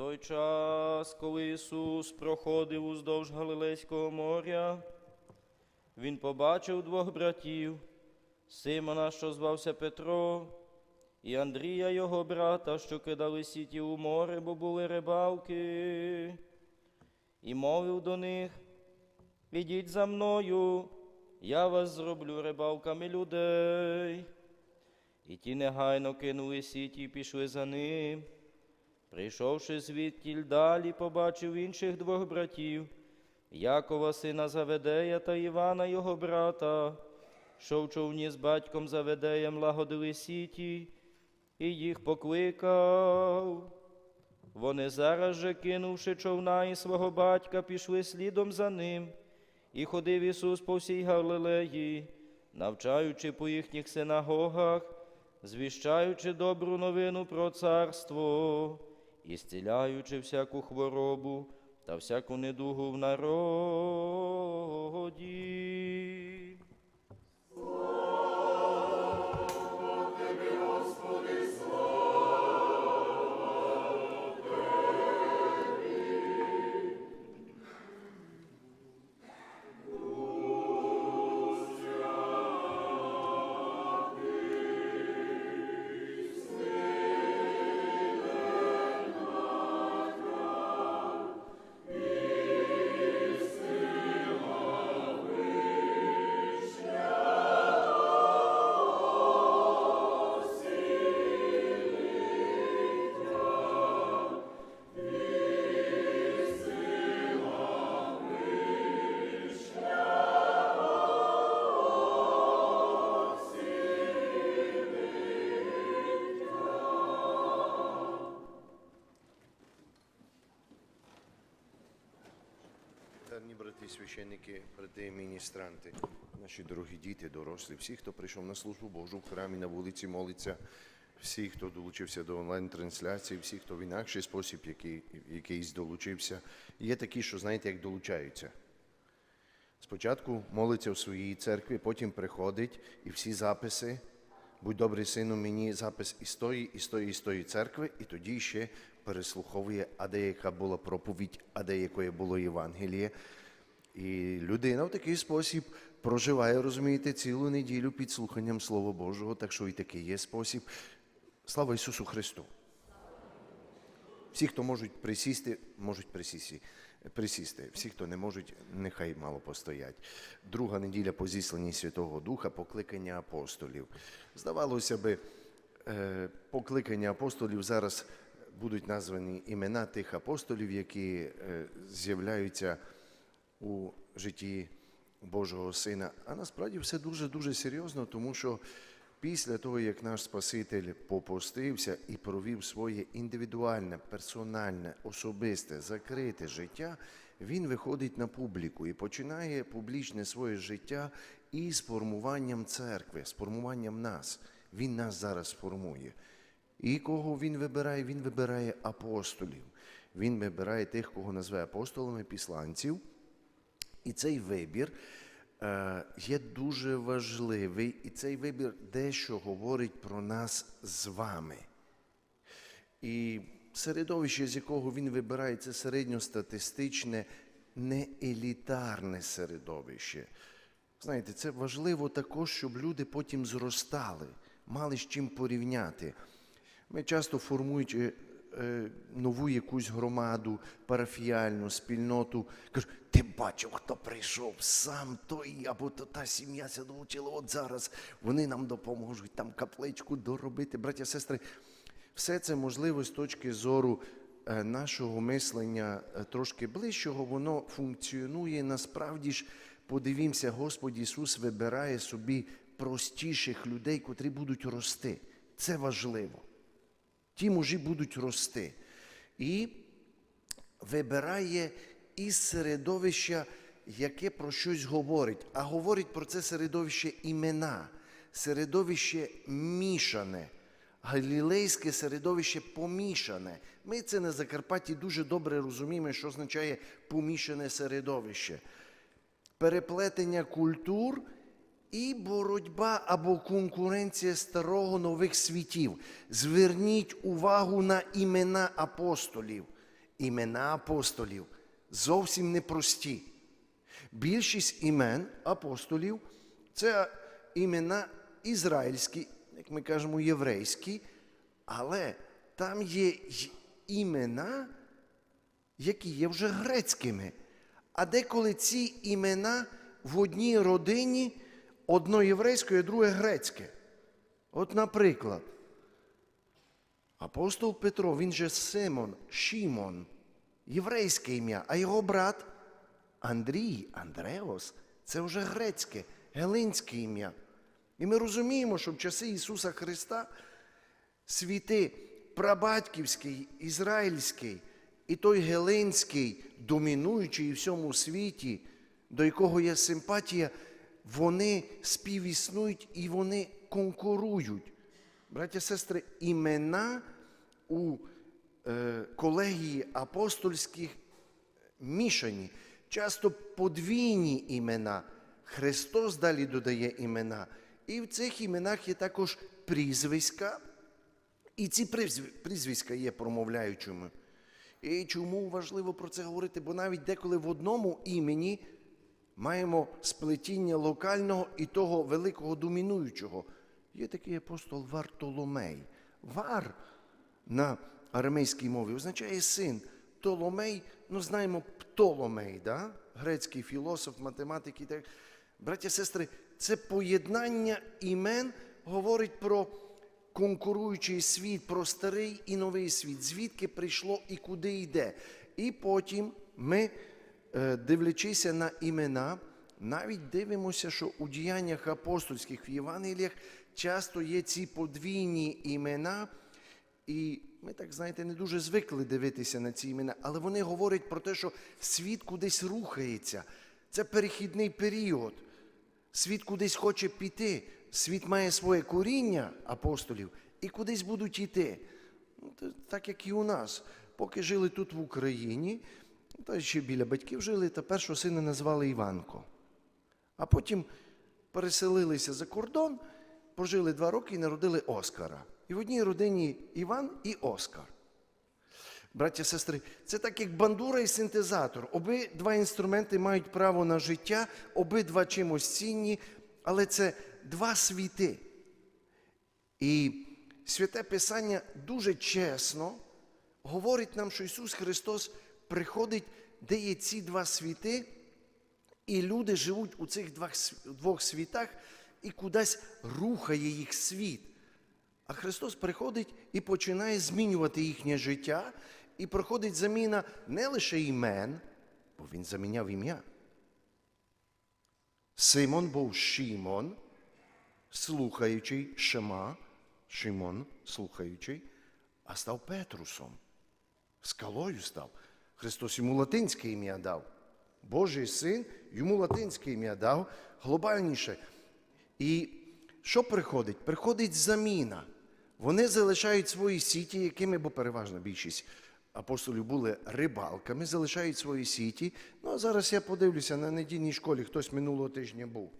той час, коли Ісус проходив уздовж Галилейського моря, Він побачив двох братів, Симона, що звався Петро, і Андрія, його брата, що кидали сіті у море, бо були рибалки, і мовив до них, ідіть за мною, я вас зроблю рибалками людей. І ті негайно кинули сіті і пішли за ним. Прийшовши звідтіль далі, побачив інших двох братів, Якова, сина Заведея та Івана, його брата, що в човні з батьком Заведеєм лагодили сіті, і їх покликав. Вони зараз же, кинувши човна і свого батька, пішли слідом за ним, і ходив Ісус по всій Галилеї, навчаючи по їхніх синагогах, звіщаючи добру новину про царство і зціляючи всяку хворобу та всяку недугу в народі. Священники, брати і міністранти, наші дорогі діти, дорослі, всі, хто прийшов на службу Божу в храмі на вулиці, молиться, всі, хто долучився до онлайн-трансляції, всі, хто в інакший спосіб, який, якийсь долучився. Є такі, що знаєте, як долучаються. Спочатку молиться в своїй церкві, потім приходить і всі записи. Будь добрий сину, мені запис із тої, із тої, із тої церкви, і тоді ще переслуховує, а де яка була проповідь, а де якої було Євангеліє. І людина в такий спосіб проживає, розумієте, цілу неділю під слуханням Слова Божого, так що і такий є спосіб. Слава Ісусу Христу! Всі, хто можуть присісти, можуть присісти. присісти. Всі, хто не можуть, нехай мало постоять. Друга неділя по зісланні Святого Духа, покликання апостолів. Здавалося би, е, покликання апостолів зараз будуть названі імена тих апостолів, які е, з'являються у житті Божого Сина. А насправді все дуже-дуже серйозно, тому що після того, як наш Спаситель попустився і провів своє індивідуальне, персональне, особисте, закрите життя, він виходить на публіку і починає публічне своє життя із формуванням церкви, з формуванням нас. Він нас зараз формує. І кого він вибирає? Він вибирає апостолів. Він вибирає тих, кого назве апостолами, післанців. І цей вибір е, є дуже важливий, і цей вибір дещо говорить про нас з вами. І середовище, з якого він вибирає, це середньостатистичне, не елітарне середовище. Знаєте, це важливо також, щоб люди потім зростали, мали з чим порівняти. Ми часто формуючи е, нову якусь громаду, парафіальну спільноту, кажуть, ти бачив, хто прийшов, сам той або то та сім'я ся долучила, от зараз вони нам допоможуть там капличку доробити, браття, сестри. Все це можливо з точки зору е, нашого мислення е, трошки ближчого, воно функціонує насправді ж. Подивімося, Господь Ісус вибирає собі простіших людей, котрі будуть рости. Це важливо. Ті мужі будуть рости. І вибирає із середовища, яке про щось говорить. А говорить про це середовище імена, середовище мішане, галілейське середовище помішане. Ми це на Закарпатті дуже добре розуміємо, що означає помішане середовище. Переплетення культур і боротьба або конкуренція старого нових світів. Зверніть увагу на імена апостолів. імена апостолів зовсім непрості. Більшість імен апостолів це імена ізраїльські, як ми кажемо, єврейські, але там є імена, які є вже грецькими. А деколи ці імена в одній родині одно єврейське, а друге грецьке. От, наприклад, апостол Петро, він же Симон, Шімон, єврейське ім'я, а його брат Андрій, Андреос це вже грецьке, гелинське ім'я. І ми розуміємо, що в часи Ісуса Христа світи прабатьківський, ізраїльський і той гелинський, домінуючий у всьому світі, до якого є симпатія, вони співіснують і вони конкурують. Браття сестри, імена у е, колегії апостольських мішані, часто подвійні імена. Христос далі додає імена. І в цих іменах є також прізвиська, і ці прізвиська є промовляючими. І чому важливо про це говорити? Бо навіть деколи в одному імені маємо сплетіння локального і того великого домінуючого. Є такий апостол Вартоломей. Вар на арамейській мові означає син. Толомей, ну знаємо Птоломей, да? грецький філософ, математик і так. Браття, сестри, це поєднання імен говорить про конкуруючий світ, про старий і новий світ, звідки прийшло і куди йде. І потім ми, дивлячися на імена, навіть дивимося, що у діяннях апостольських в Євангеліях часто є ці подвійні імена. І ми так, знаєте, не дуже звикли дивитися на ці імена, але вони говорять про те, що світ кудись рухається. Це перехідний період. Світ кудись хоче піти. Світ має своє коріння апостолів і кудись будуть йти. Ну, Так як і у нас. Поки жили тут в Україні, то ще біля батьків жили, та першого сина назвали Іванко. А потім переселилися за кордон, пожили два роки і народили Оскара. І в одній родині Іван і Оскар. Браття, сестри, це так як бандура і синтезатор. Обидва інструменти мають право на життя, обидва чимось цінні, але це два світи. І святе Писання дуже чесно говорить нам, що Ісус Христос приходить, де є ці два світи, і люди живуть у цих двох світах і кудись рухає їх світ. А Христос приходить і починає змінювати їхнє життя, і проходить заміна не лише імен, бо Він заміняв ім'я. Симон був Шимон, слухаючий Шема, Шимон, слухаючий, а став Петрусом. Скалою став. Христос йому латинське ім'я дав. Божий син йому латинське ім'я дав глобальніше. І що приходить? Приходить заміна. Вони залишають свої сіті, якими, бо переважна більшість апостолів були рибалками, залишають свої сіті. Ну, а зараз я подивлюся на недільній школі, хтось минулого тижня був.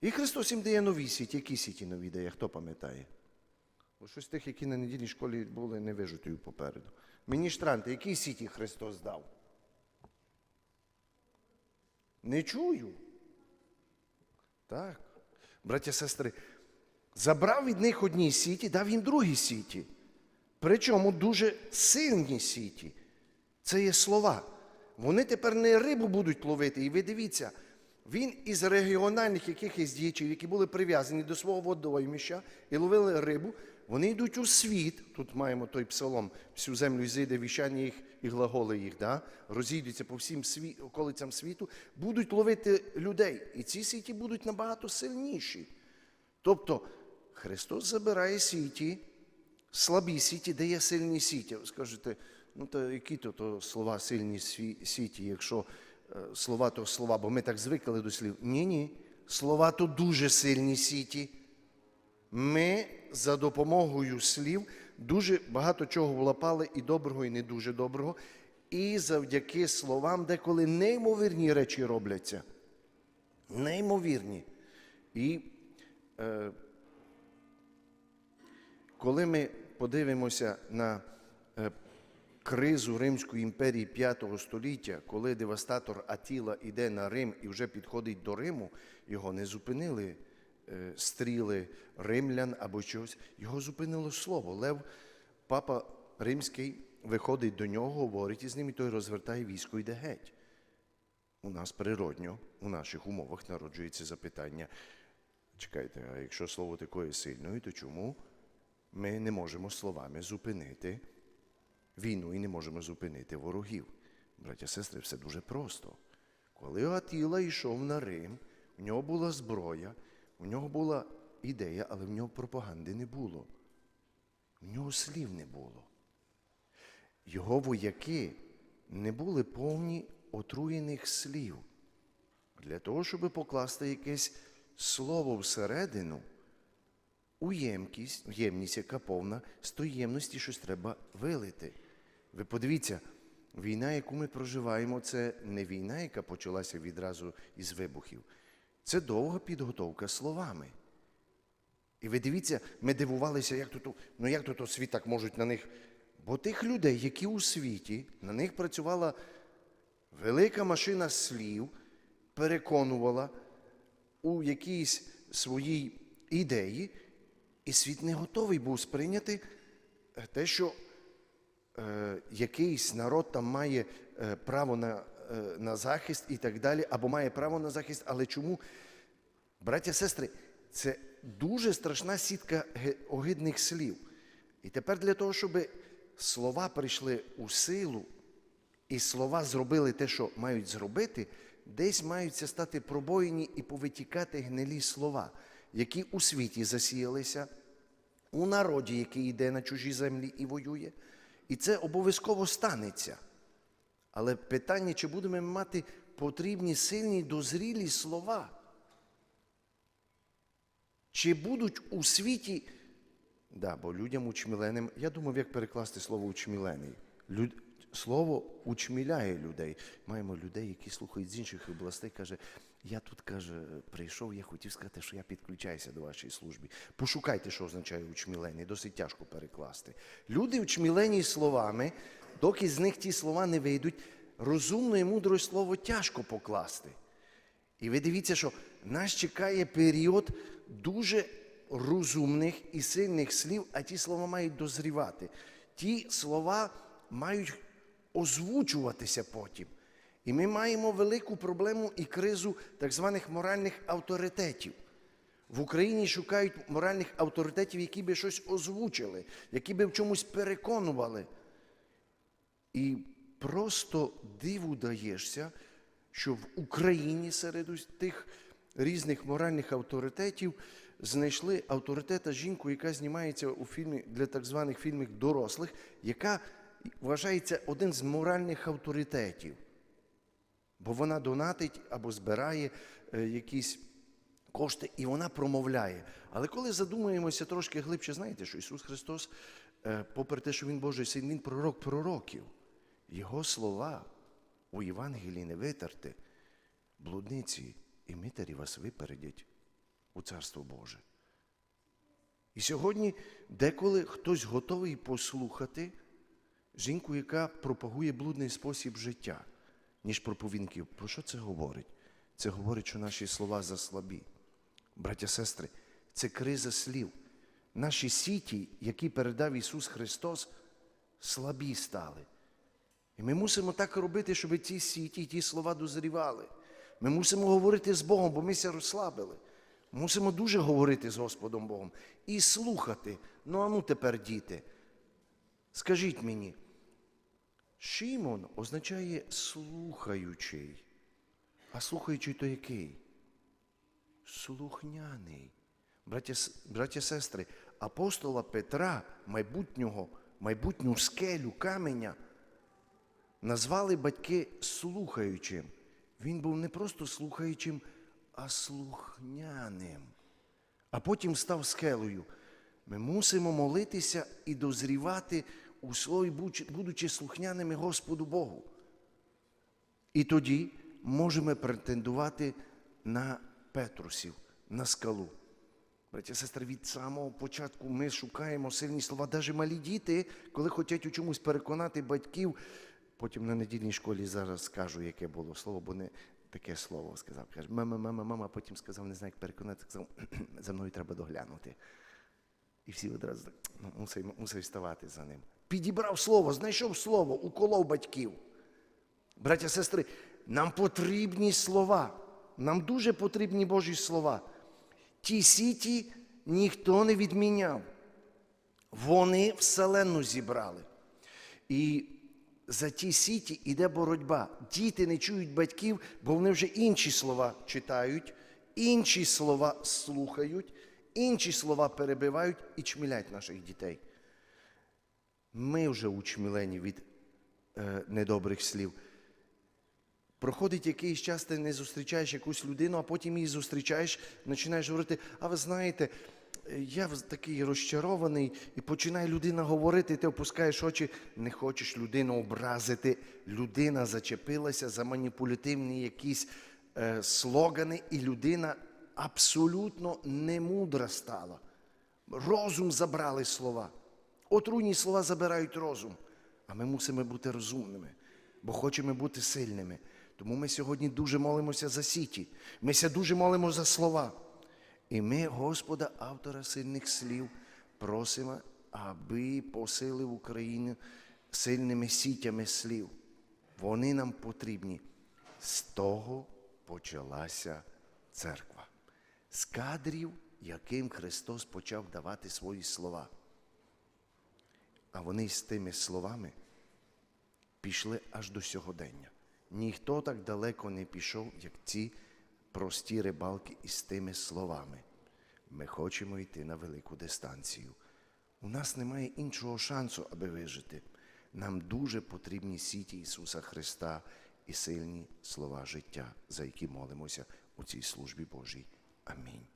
І Христос їм дає нові сіті. Які сіті нові дає? Хто пам'ятає? Бо щось тих, які на недільній школі були, не вижитою попереду. Міністранти, які сіті Христос дав? Не чую. Так. Браття, сестри, забрав від них одні сіті, дав їм другі сіті. Причому дуже сильні сіті. Це є слова. Вони тепер не рибу будуть ловити. І ви дивіться, він із регіональних якихось діячів, які були прив'язані до свого водоймища і ловили рибу, вони йдуть у світ. Тут маємо той псалом, всю землю зійде віщання їх і глаголи їх, да? розійдуться по всім сві... околицям світу, будуть ловити людей. І ці сіті будуть набагато сильніші. Тобто Христос забирає сіті, слабі сіті, де є сильні сіті. Ви Скажете, ну то які то, то слова сильні сіті, якщо е, слова то слова, бо ми так звикли до слів. Ні, ні. Слова то дуже сильні сіті. Ми за допомогою слів дуже багато чого влапали і доброго, і не дуже доброго. І завдяки словам деколи неймовірні речі робляться. Неймовірні. І е, коли ми подивимося на е, кризу Римської імперії 5 століття, коли девастатор Атіла йде на Рим і вже підходить до Риму, його не зупинили стріли римлян або чогось. Його зупинило слово. Лев, папа римський, виходить до нього, говорить із ним, і той розвертає військо йде геть. У нас природньо, у наших умовах народжується запитання. Чекайте, а якщо слово такое сильне, то чому ми не можемо словами зупинити війну і не можемо зупинити ворогів? Браття сестри, все дуже просто. Коли Атіла йшов на Рим, у нього була зброя, у нього була ідея, але в нього пропаганди не було. В нього слів не було. Його вояки не були повні отруєних слів. Для того, щоб покласти якесь слово всередину, у ємкість, ємність, яка повна, з тої ємності щось треба вилити. Ви подивіться, війна, яку ми проживаємо, це не війна, яка почалася відразу із вибухів. Це довга підготовка словами. І ви дивіться, ми дивувалися, як тут, ну як тут світ так можуть на них. Бо тих людей, які у світі, на них працювала велика машина слів, переконувала у якійсь своїй ідеї, і світ не готовий був сприйняти е, те, що е, якийсь народ там має е, право на, на захист і так далі, або має право на захист, але чому? Браття, сестри, це дуже страшна сітка огидних слів. І тепер для того, щоб слова прийшли у силу, і слова зробили те, що мають зробити, десь маються стати пробоїні і повитікати гнилі слова, які у світі засіялися, у народі, який йде на чужі землі і воює. І це обов'язково станеться. Але питання, чи будемо ми мати потрібні сильні дозрілі слова? Чи будуть у світі, да, бо людям учміленим, я думав, як перекласти слово учмілений. Люд... Слово учміляє людей. Маємо людей, які слухають з інших областей, каже, я тут каже, прийшов, я хотів сказати, що я підключаюся до вашої служби. Пошукайте, що означає учмілений, досить тяжко перекласти. Люди учмілені словами, доки з них ті слова не вийдуть, розумно і мудре слово тяжко покласти. І ви дивіться, що нас чекає період дуже розумних і сильних слів, а ті слова мають дозрівати. Ті слова мають озвучуватися потім. І ми маємо велику проблему і кризу так званих моральних авторитетів. В Україні шукають моральних авторитетів, які би щось озвучили, які би в чомусь переконували. І просто диву даєшся, що в Україні серед тих різних моральних авторитетів знайшли авторитета жінку, яка знімається у фільмі для так званих фільмів дорослих, яка вважається один з моральних авторитетів. Бо вона донатить або збирає е, якісь кошти, і вона промовляє. Але коли задумуємося трошки глибше, знаєте, що Ісус Христос, е, попри те, що Він Божий син, Він пророк пророків. Його слова у Євангелії не витерти, блудниці і митарі вас випередять у Царство Боже. І сьогодні деколи хтось готовий послухати жінку, яка пропагує блудний спосіб життя, ніж проповідників. Про що це говорить? Це говорить, що наші слова заслабі. Браття, сестри, це криза слів. Наші сіті, які передав Ісус Христос, слабі стали. І ми мусимо так робити, щоб ці сіті, ті слова дозрівали. Ми мусимо говорити з Богом, бо ми ся розслабили. Мусимо дуже говорити з Господом Богом і слухати. Ну а ну тепер, діти, скажіть мені, Шімон означає слухаючий. А слухаючий то який? Слухняний. Браття сестри, апостола Петра, майбутнього, майбутню скелю каменя, назвали батьки слухаючим. Він був не просто слухаючим, а слухняним. А потім став скелею. Ми мусимо молитися і дозрівати у слові, будучи- слухняними Господу Богу. І тоді можемо претендувати на Петрусів, на скалу. Браття, сестри, від самого початку ми шукаємо сильні слова. Навіть малі діти, коли хочуть у чомусь переконати батьків, потім на недільній школі зараз скажу, яке було слово, бо не таке слово сказав. Каже, мама, мама, мама, потім сказав, не знаю, як переконати, сказав, за мною треба доглянути. І всі одразу так, ну, мусить, мусить вставати за ним. Підібрав слово, знайшов слово, уколов батьків. Браття, сестри, нам потрібні слова. Нам дуже потрібні Божі слова. Ті сіті ніхто не відміняв. Вони вселенну зібрали. І за ті сіті йде боротьба. Діти не чують батьків, бо вони вже інші слова читають, інші слова слухають, інші слова перебивають і чмілять наших дітей. Ми вже учмілені від е, недобрих слів. Проходить якийсь час, ти не зустрічаєш якусь людину, а потім її зустрічаєш, починаєш говорити, а ви знаєте, я такий розчарований, і починає людина говорити, і ти опускаєш очі, не хочеш людину образити. Людина зачепилася за маніпулятивні якісь е, слогани, і людина абсолютно немудра стала. Розум забрали слова. Отруйні слова забирають розум. А ми мусимо бути розумними, бо хочемо бути сильними. Тому ми сьогодні дуже молимося за сіті. Ми дуже молимо за слова. І ми, Господа, автора сильних слів, просимо, аби посилив Україну сильними сітями слів. Вони нам потрібні. З того почалася церква. З кадрів, яким Христос почав давати свої слова. А вони з тими словами пішли аж до сьогодення. Ніхто так далеко не пішов, як ці прості рибалки із тими словами. Ми хочемо йти на велику дистанцію. У нас немає іншого шансу, аби вижити. Нам дуже потрібні сіті Ісуса Христа і сильні слова життя, за які молимося у цій службі Божій. Амінь.